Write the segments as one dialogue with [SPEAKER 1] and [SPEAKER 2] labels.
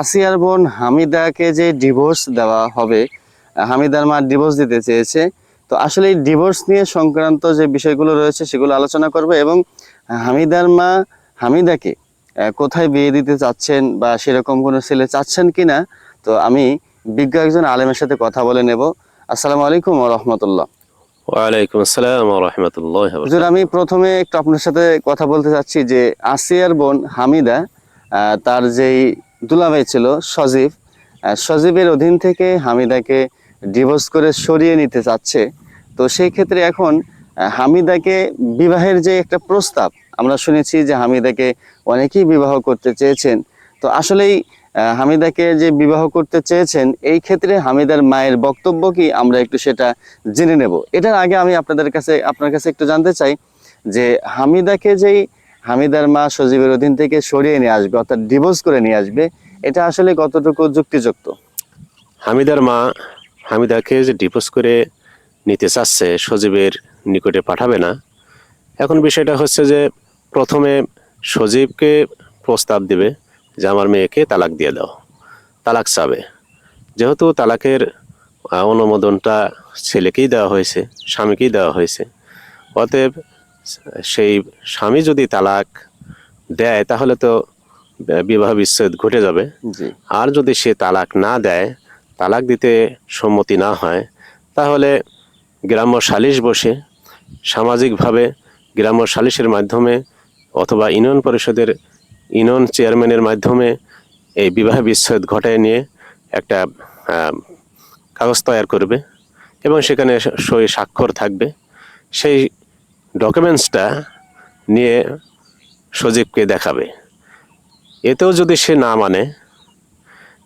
[SPEAKER 1] আসিয়ার বোন হামিদাকে যে ডিভোর্স দেওয়া হবে হামিদার মা ডিভোর্স দিতে চেয়েছে তো আসলে এই ডিভোর্স নিয়ে সংক্রান্ত যে বিষয়গুলো রয়েছে সেগুলো আলোচনা করব এবং হামিদার মা হামিদাকে কোথায় বিয়ে দিতে চাচ্ছেন বা সেরকম কোনো ছেলে চাচ্ছেন কিনা তো আমি বিজ্ঞ একজন আলেমের সাথে কথা বলে নেব। আসসালামু আলাইকুম রহমতুল্লাহ।
[SPEAKER 2] ওয়ালাইকুম আসসালাম রহমতুল্লাহ
[SPEAKER 1] হুজুর আমি প্রথমে একটু আপনার সাথে কথা বলতে চাচ্ছি যে আসিয়ার বোন হামিদা তার যেই দুলাভাই ছিল সজীব। সজীবের অধীন থেকে হামিদাকে ডিভোর্স করে সরিয়ে নিতে চাচ্ছে। তো সেই ক্ষেত্রে এখন হামিদাকে বিবাহের যে একটা প্রস্তাব, আমরা শুনেছি যে হামিদাকে অনেকেই বিবাহ করতে চেয়েছেন। তো আসলেই হামিদাকে যে বিবাহ করতে চেয়েছেন, এই ক্ষেত্রে হামিদার মায়ের বক্তব্য কি? আমরা একটু সেটা জেনে নেব। এটার আগে আমি আপনাদের কাছে, আপনার কাছে একটু জানতে চাই যে হামিদাকে যেই হামিদার মা সজীবের অধীন থেকে সরিয়ে নিয়ে আসবে, অর্থাৎ ডিভোর্স করে নিয়ে আসবে, এটা আসলে কতটুকু যুক্তিযুক্ত?
[SPEAKER 2] হামিদার মা হামিদাকে যে ডিপোজ করে নিতে চাচ্ছে, সজীবের নিকটে পাঠাবে না। এখন বিষয়টা হচ্ছে যে, প্রথমে সজীবকে প্রস্তাব দিবে যে, আমার মেয়েকে তালাক দিয়ে দাও, তালাক চাবে। যেহেতু তালাকের অনুমোদনটা ছেলেকেই দেওয়া হয়েছে, স্বামীকেই দেওয়া হয়েছে, অতএব সেই স্বামী যদি তালাক দেয় তাহলে তো বিবাহ বিচ্ছেদ ঘটে যাবে। আর যদি সে তালাক না দেয় তালাক দিতে সম্মতি না হয় তাহলে গ্রাম্য সালিশ বসে সামাজিকভাবে গ্রাম্য সালিশের মাধ্যমে অথবা ইউনিয়ন পরিষদের ইউনিয়ন চেয়ারম্যানের মাধ্যমে এই বিবাহ বিচ্ছেদ ঘটায় নিয়ে একটা কাগজ তৈরি করবে এবং সেখানে সই স্বাক্ষর থাকবে। সেই ডকুমেন্টসটা নিয়ে সজীবকে দেখাবে। এতেও যদি সে না মানে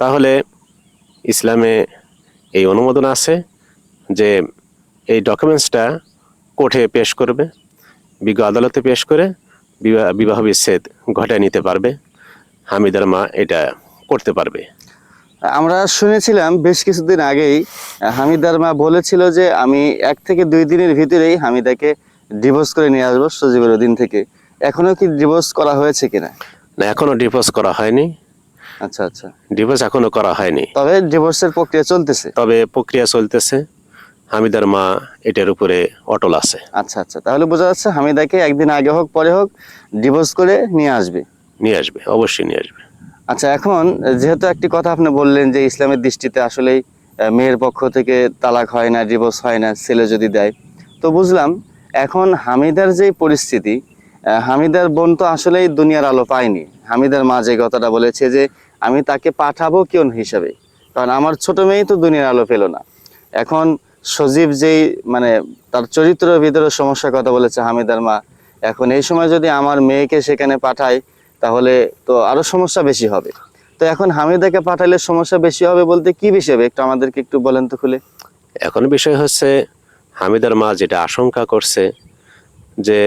[SPEAKER 2] তাহলে ইসলামে এই অনুমোদন আছে যে এই ডকুমেন্টসটা কোর্টে পেশ করবে, বিজ্ঞ আদালতে পেশ করে বিবাহ বিচ্ছেদ ঘটায় নিতে পারবে হামিদার মা এটা করতে পারবে।
[SPEAKER 1] আমরা শুনেছিলাম বেশ কিছুদিন আগেই হামিদার মা বলেছিল যে আমি এক থেকে দুই দিনের ভিতরেই হামিদাকে ডিভোর্স করে নিয়ে আসব সজীবের অধীন থেকে। এখনও কি ডিভোর্স করা হয়েছে কিনা?
[SPEAKER 2] না এখনও ডিভোর্স করা হয়নি।
[SPEAKER 1] আচ্ছা আচ্ছা।
[SPEAKER 2] ডিভোর্স এখনও করা হয়নি।
[SPEAKER 1] তবে ডিভোর্সের প্রক্রিয়া চলতেছে?
[SPEAKER 2] তবে প্রক্রিয়া চলতেছে। হামিদার মা এটার উপরে অটল আছে।
[SPEAKER 1] আচ্ছা আচ্ছা। তাহলে বোঝা যাচ্ছে হামিদাকে একদিন আগে হোক পরে হোক ডিভোর্স করে নিয়ে আসবে।
[SPEAKER 2] নিয়ে আসবে অবশ্যই নিয়ে আসবে।
[SPEAKER 1] আচ্ছা এখন যেহেতু একটি কথা আপনি বললেন যে ইসলামের দৃষ্টিতে আসলেই মেয়ের পক্ষ থেকে তালাক হয় না ডিভোর্স হয় না ছেলে যদি দেয় তো বুঝলাম এখন হামিদার যে পরিস্থিতি হামিদার বোন তো আসলেই দুনিয়ার আলো পায়নি। হামিদার মা যে কথাটা বলেছে যে, আমি তাকে পাঠাবো কেন হিসাবে। কারণ আমার ছোট মেয়েই তো দুনিয়ার আলো পেল না। এখন সজীব যেই মানে তার চরিত্রের ভিতরে সমস্যার কথা বলেছে হামিদার মা, এখন এই সময় যদি আমার মেয়েকে সেখানে পাঠায়, তাহলে তো আরও সমস্যা বেশি হবে। তো এখন হামিদাকে পাঠালে সমস্যা বেশি হবে বলতে কি বেশি হবে? একটু আমাদেরকে একটু বলেন তো খুলে।
[SPEAKER 2] এখন বিষয় হচ্ছে হামিদার মা যেটা আশঙ্কা করছে যে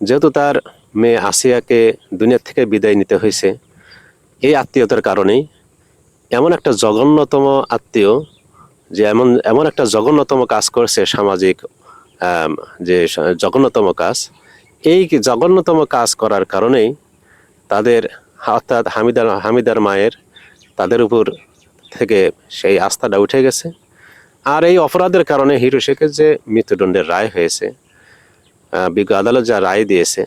[SPEAKER 2] যেহেতু তার মেয়ে আসিয়াকে দুনিয়া থেকে বিদায় নিতে হয়েছে, এই আত্মীয়তার কারণেই এমন একটা জঘন্যতম আত্মীয় যে এমন এমন একটা জঘন্যতম কাজ করছে সামাজিক যে জঘন্যতম কাজ, এই জঘন্যতম কাজ করার কারণেই তাদের, অর্থাৎ হামিদার হামিদার মায়ের তাদের উপর থেকে সেই আস্থাটা উঠে গেছে। আর এই অপরাধের কারণে হিরো শেখের যে মৃত্যুদণ্ডের রায় হয়েছে বিজ্ঞ আদালত যা রায় দিয়েছে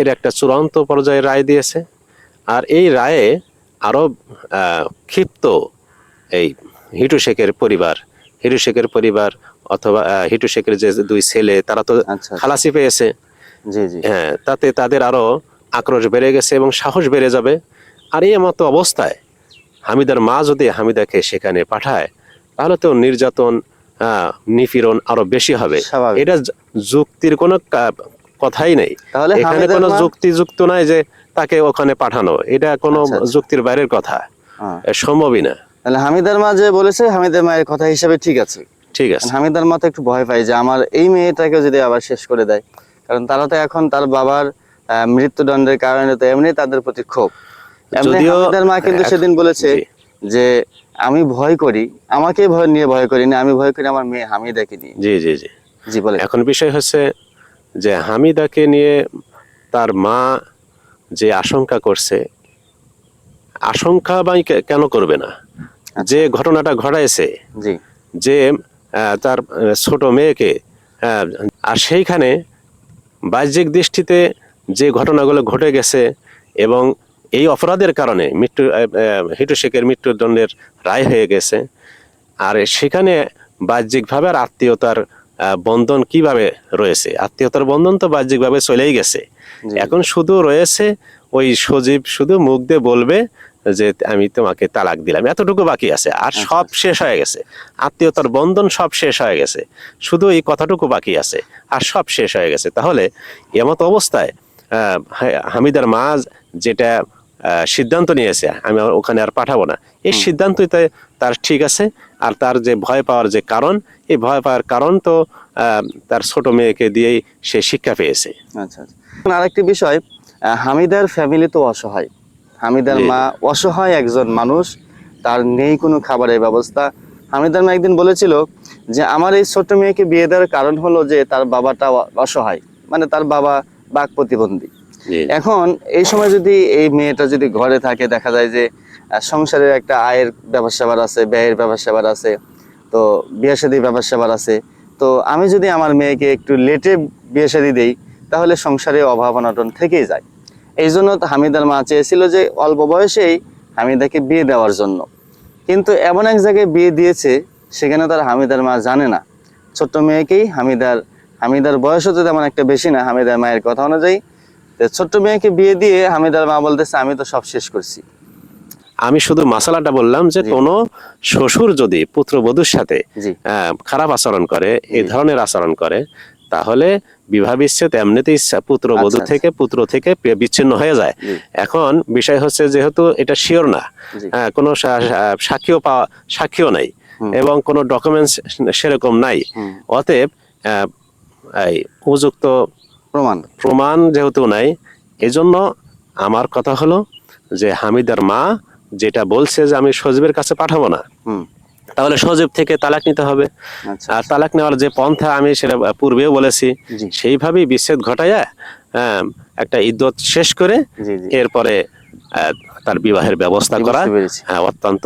[SPEAKER 2] এর একটা চূড়ান্ত পর্যায়ে রায় দিয়েছে। আর এই রায়ে আরও ক্ষিপ্ত এই হিটু শেখের পরিবার হিটু শেখের পরিবার অথবা হিটু শেখের যে দুই ছেলে তারা তো
[SPEAKER 1] আচ্ছা।
[SPEAKER 2] খালাসি পেয়েছে।
[SPEAKER 1] জি জি।
[SPEAKER 2] হ্যাঁ তাতে তাদের আরও আক্রোশ বেড়ে গেছে এবং সাহস বেড়ে যাবে। আর এই মতো অবস্থায় হামিদার মা যদি হামিদাকে সেখানে পাঠায় তাহলে তো নির্যাতন নিপীড়ন আরও বেশি হবে। এটা যুক্তির কোনো কথাই নেই।
[SPEAKER 1] তাহলে
[SPEAKER 2] এখানে
[SPEAKER 1] হামিদার
[SPEAKER 2] কোনো
[SPEAKER 1] মা-
[SPEAKER 2] যুক্তি যুক্ত নাই যে তাকে ওখানে পাঠানো। এটা কোনো
[SPEAKER 1] আচ্ছা, আচ্ছা।
[SPEAKER 2] যুক্তির বাইরের কথা।
[SPEAKER 1] হ্যাঁ।
[SPEAKER 2] সম্ভবই না।
[SPEAKER 1] তাহলে হামিদার মা যে বলেছে হামিদার মায়ের কথা হিসাবে ঠিক আছে।
[SPEAKER 2] ঠিক আছে।
[SPEAKER 1] হামিদার মা তো একটু ভয় পাই যে আমার এই মেয়েটাকে যদি আবার শেষ করে দেয়। কারণ তারা তো এখন তার বাবার মৃত্যুদণ্ডের কারণে তো এমনি তাদের প্রতি ক্ষোভ। এমনি
[SPEAKER 2] যদিও-
[SPEAKER 1] হামিদার মা কিন্তু সেদিন বলেছে। যে আমি ভয় করি আমাকে ভয় নিয়ে ভয় করি না আমি ভয় করি আমার মেয়ে হামিদাকে নিয়ে।
[SPEAKER 2] জি জি জি।
[SPEAKER 1] জি বলে
[SPEAKER 2] এখন বিষয় হচ্ছে যে হামিদাকে নিয়ে তার মা যে আশঙ্কা করছে আশঙ্কা বা কেন করবে না? যে ঘটনাটা ঘটাইছে
[SPEAKER 1] জি।
[SPEAKER 2] যে তার ছোট মেয়েকে আর সেইখানে বাহ্যিক দৃষ্টিতে যে ঘটনাগুলো ঘটে গেছে এবং এই অপরাধের কারণে মৃত্যু হিটু শেখের মৃত্যুদণ্ডের রায় হয়ে গেছে। আর সেখানে বাহ্যিকভাবে আর আত্মীয়তার বন্ধন কীভাবে রয়েছে? আত্মীয়তার বন্ধন তো বাহ্যিকভাবে চলেই গেছে। এখন শুধু রয়েছে ওই সজীব শুধু মুখ দিয়ে বলবে যে আমি তোমাকে তালাক দিলাম এতটুকু বাকি আছে। আর সব শেষ হয়ে গেছে। আত্মীয়তার বন্ধন সব শেষ হয়ে গেছে। শুধু এই কথাটুকু বাকি আছে। আর সব শেষ হয়ে গেছে। তাহলে এমত অবস্থায় হামিদার মা যেটা সিদ্ধান্ত নিয়েছে আমি ওখানে আর পাঠাবো না। এই সিদ্ধান্তই তাই তার ঠিক আছে আর তার যে ভয় পাওয়ার যে কারণ এই ভয় পাওয়ার কারণ তো তার ছোট মেয়েকে দিয়েই সে শিক্ষা পেয়েছে।
[SPEAKER 1] আচ্ছা আচ্ছা। আরেকটি বিষয় হামিদার ফ্যামিলি তো অসহায়। হামিদার মা অসহায় একজন মানুষ তার নেই কোনো খাবারের ব্যবস্থা। হামিদার মা একদিন বলেছিল যে আমার এই ছোট্ট মেয়েকে বিয়ে দেওয়ার কারণ হলো যে তার বাবাটা অসহায়। মানে তার বাবা বাক প্রতিবন্ধী। এখন এই সময় যদি এই মেয়েটা যদি ঘরে থাকে, দেখা যায় যে সংসারের একটা আয়ের ব্যাপার স্যাপার আছে, ব্যয়ের ব্যবসা স্যাপার আছে, তো বিয়ে শাদী ব্যাপার স্যাপার আছে, তো আমি যদি আমার মেয়েকে একটু লেটে বিয়ে শাদী দেই, তাহলে সংসারে অভাব অনটন থেকেই যায়। এই জন্য হামিদার মা চেয়েছিল যে, অল্প বয়সেই হামিদাকে বিয়ে দেওয়ার জন্য। কিন্তু এমন এক জায়গায় বিয়ে দিয়েছে, সেখানে তার হামিদার মা জানে না। ছোট্ট মেয়েকেই হামিদার হামিদার বয়সও তো তেমন একটা বেশি না হামিদার মায়ের কথা অনুযায়ী ছোট্ট মেয়েকে বিয়ে দিয়ে হামিদার মা বলতেছে আমি তো সব শেষ করছি।
[SPEAKER 2] আমি শুধু মাসালাটা বললাম যে কোন শ্বশুর যদি পুত্রবধূর সাথে খারাপ আচরণ করে এই ধরনের আচরণ করে তাহলে বিবাহ বিচ্ছেদ এমনিতেই পুত্রবধূ
[SPEAKER 1] আচ্ছা,
[SPEAKER 2] থেকে পুত্র থেকে বিচ্ছিন্ন হয়ে যায়। এখন বিষয় হচ্ছে যেহেতু এটা শিওর না হ্যাঁ, কোনো সাক্ষীও পাওয়া সাক্ষীও নাই এবং কোনো ডকুমেন্টস সেরকম নাই। অতএব উপযুক্ত
[SPEAKER 1] প্রমাণ?
[SPEAKER 2] প্রমাণ যেহেতু নাই এজন্য আমার কথা হলো যে হামিদার মা যেটা বলছে যে আমি সজীবের কাছে পাঠাবো না
[SPEAKER 1] হুম।
[SPEAKER 2] তাহলে সজীব থেকে তালাক নিতে হবে।
[SPEAKER 1] আচ্ছা
[SPEAKER 2] আর তালাক নেওয়ার যে পন্থা আমি সেটা পূর্বেও বলেছি সেইভাবেই বিচ্ছেদ ঘটাইয়া একটা ইদ্যত শেষ করে এরপরে তার বিবাহের ব্যবস্থা করা হ্যাঁ, অত্যন্ত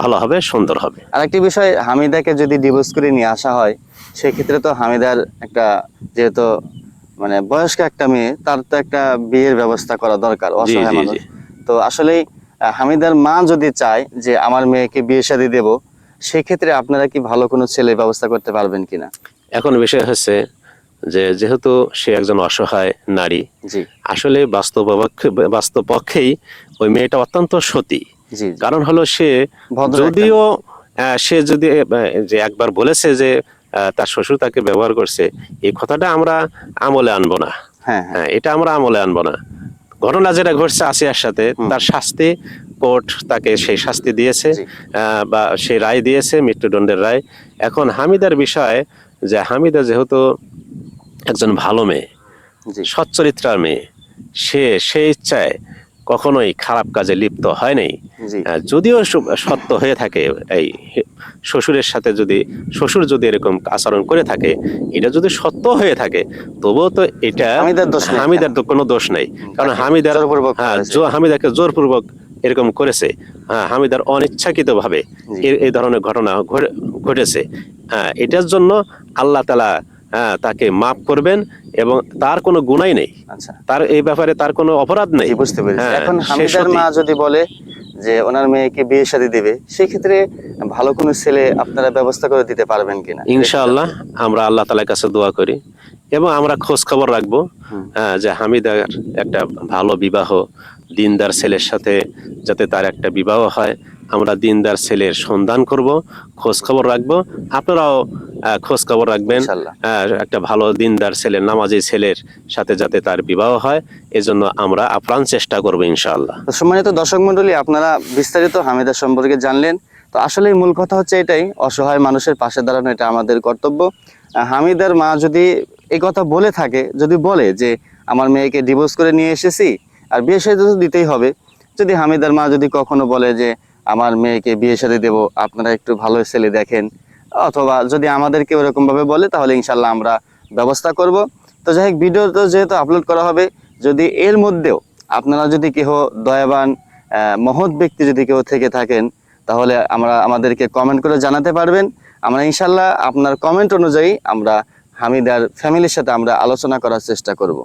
[SPEAKER 2] ভালো হবে সুন্দর হবে।
[SPEAKER 1] আরেকটি বিষয় হামিদাকে যদি ডিভোর্স করে নিয়ে আসা হয় সেক্ষেত্রে তো হামিদার একটা যেহেতু মানে বয়স্ক একটা মেয়ে তার তো একটা বিয়ের ব্যবস্থা করা দরকার অসহায় মানুষ। তো আসলেই হামিদার মা যদি চায় যে আমার মেয়েকে বিয়ে শাদী দেব সেক্ষেত্রে আপনারা কি ভালো কোনো ছেলে ব্যবস্থা করতে পারবেন কিনা?
[SPEAKER 2] এখন বিষয় হচ্ছে যে যেহেতু সে একজন অসহায় নারী আসলে বাস্তব বাস্তব পক্ষেই ওই মেয়েটা অত্যন্ত সতী। কারণ হলো সে যদিও সে যদি যে একবার বলেছে যে তার শ্বশুর তাকে ব্যবহার করছে এই কথাটা আমরা আমলে আনব না।
[SPEAKER 1] হ্যাঁ হ্যাঁ।
[SPEAKER 2] হ্যাঁ এটা আমরা আমলে আনব না। ঘটনা যেটা ঘটছে আসিয়ার সাথে তার শাস্তি কোর্ট তাকে সেই শাস্তি দিয়েছে বা সেই রায় দিয়েছে মৃত্যুদণ্ডের রায়। এখন হামিদার বিষয় যে হামিদা যেহেতু একজন ভালো মেয়ে সচ্চরিত্রার মেয়ে সে সে ইচ্ছায় কখনোই খারাপ কাজে লিপ্ত হয় নাই। যদিও সত্য হয়ে থাকে এই শ্বশুরের সাথে যদি শ্বশুর যদি এরকম আচরণ করে থাকে এটা যদি সত্য হয়ে থাকে তবুও তো এটা
[SPEAKER 1] হামিদার দোষ
[SPEAKER 2] হামিদার তো কোনো দোষ নেই। কারণ হামিদার হ্যাঁ। হামিদাকে জোরপূর্বক এরকম করেছে। হ্যাঁ হামিদার অনিচ্ছাকৃত ভাবে
[SPEAKER 1] জি।
[SPEAKER 2] এই ধরনের ঘটনা ঘটে- ঘটেছে। হ্যাঁ এটার জন্য আল্লাহ তালা তাকে মাফ করবেন এবং তার কোনো গুণাই নেই।
[SPEAKER 1] আচ্ছা।
[SPEAKER 2] তার এই ব্যাপারে তার কোনো অপরাধ নেই।
[SPEAKER 1] বুঝতে পেরেছি।
[SPEAKER 2] হ্যাঁ,
[SPEAKER 1] এখন হামিদার মা যদি বলে যে ওনার মেয়েকে বিয়ে শাদী দেবে সেক্ষেত্রে ভালো কোনো ছেলে আপনারা ব্যবস্থা করে দিতে পারবেন কিনা?
[SPEAKER 2] ইনশাআল্লাহ আমরা আল্লাহ তালার কাছে দোয়া করি এবং আমরা খোঁজ খবর রাখব হ্যাঁ, যে হামিদার একটা ভালো বিবাহ দিনদার ছেলের সাথে যাতে তার একটা বিবাহ হয়। আমরা দিনদার ছেলের সন্ধান করব খোঁজ খবর রাখব। আপনারাও খোঁজ খবর রাখবেন।
[SPEAKER 1] ইনশাল্লাহ।
[SPEAKER 2] একটা ভালো দিনদার ছেলের নামাজি ছেলের সাথে যাতে তার বিবাহ হয় এজন্য আমরা আপ্রাণ চেষ্টা করব ইনশাআল্লাহ।
[SPEAKER 1] তো সম্মানিত দর্শক মন্ডলী আপনারা বিস্তারিত হামিদা সম্পর্কে জানলেন। তো আসলে মূল কথা হচ্ছে এটাই অসহায় মানুষের পাশে দাঁড়ানো এটা আমাদের কর্তব্য। হামিদার মা যদি এই কথা বলে থাকে যদি বলে যে আমার মেয়েকে ডিভোর্স করে নিয়ে এসেছি আর বিয়ে তো দিতেই হবে যদি হামিদার মা যদি কখনো বলে যে, আমার মেয়েকে বিয়ে সাথে দেবো, আপনারা একটু ভালো ছেলে দেখেন, অথবা যদি আমাদেরকে ওরকম ভাবে বলে, তাহলে ইনশাল্লাহ আমরা ব্যবস্থা করব। তো যাই হোক ভিডিও তো যেহেতু আপলোড করা হবে, যদি এর মধ্যেও আপনারা যদি কেহ দয়াবান মহৎ ব্যক্তি যদি কেউ থেকে থাকেন, তাহলে আমরা আমাদেরকে কমেন্ট করে জানাতে পারবেন। আমরা ইনশাল্লাহ আপনার কমেন্ট অনুযায়ী আমরা হামিদার ফ্যামিলির সাথে আমরা আলোচনা করার চেষ্টা করব।